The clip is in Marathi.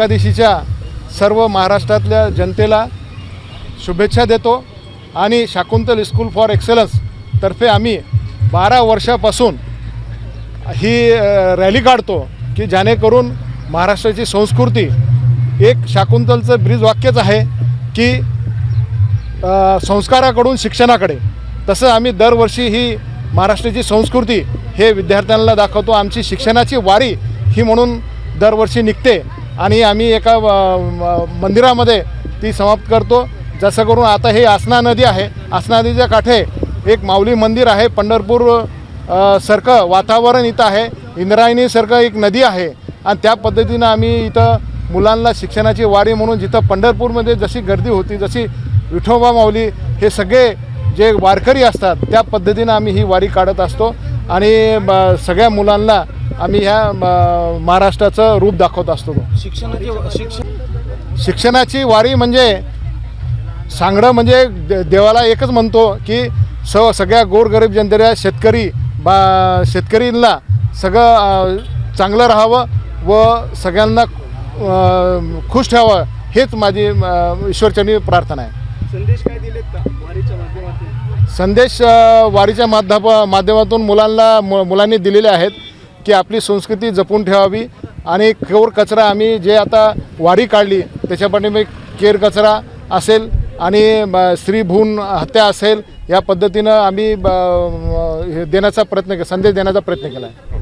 एकादशीच्या सर्व महाराष्ट्रातल्या जनतेला शुभेच्छा देतो आणि शाकुंतल स्कूल फॉर एक्सलन्स तर्फे आम्ही बारा वर्षापासून ही रॅली काढतो की जेणेकरून महाराष्ट्राची संस्कृती एक शाकुंतलचं ब्रीज वाक्यच आहे की संस्काराकडून शिक्षणाकडे. तसं आम्ही दरवर्षी ही महाराष्ट्राची संस्कृती हे विद्यार्थ्यांना दाखवतो. आमची शिक्षणाची वारी ही म्हणून दरवर्षी निघते. आणि आम्ही एका मंदिरामध्ये ती समाप्त करतो. जसं करून आता हे आसना नदी आहे. आसना नदीच्या काठे एक माऊली मंदिर आहे. पंढरपूर सारखं वातावरण इथं आहे. इंद्रायणीसारखं एक नदी आहे. आणि त्या पद्धतीनं आम्ही इथं मुलांना शिक्षणाची वारी म्हणून जिथं पंढरपूरमध्ये जशी गर्दी होती जशी विठोबा माऊली हे सगळे जे वारकरी असतात त्या पद्धतीनं आम्ही ही वारी काढत असतो. आणि ब- सगळ्या मुलांना आम्ही ह्या म- महाराष्ट्राचं रूप दाखवत असतो. शिक्षणाचे शिक्षण शिक्षणाची वारी म्हणजे सांगणं म्हणजे देवाला एकच म्हणतो की स सगळ्या गोरगरीब जनतेला शेतकरी बा शेतकरींना सगळं चांगलं राहावं व सगळ्यांना खुश ठेवावं हेच माझी ईश्वरचरणी प्रार्थना आहे. संदेश काय दिलेत का वारीच्या माध्यमातून? संदेश वारीच्या माध्यम माध्यमातून मुलांना मु मुलांनी दिलेले आहेत की आपली संस्कृती जपून ठेवावी आणि केर कचरा आम्ही जे आता वारी काढली त्याच्यापाठी मी केर कचरा असेल आणि ब- स्त्री हत्या असेल या पद्धतीनं आम्ही ब- हे देण्याचा प्रयत्न केला संदेश देण्याचा प्रयत्न केला आहे.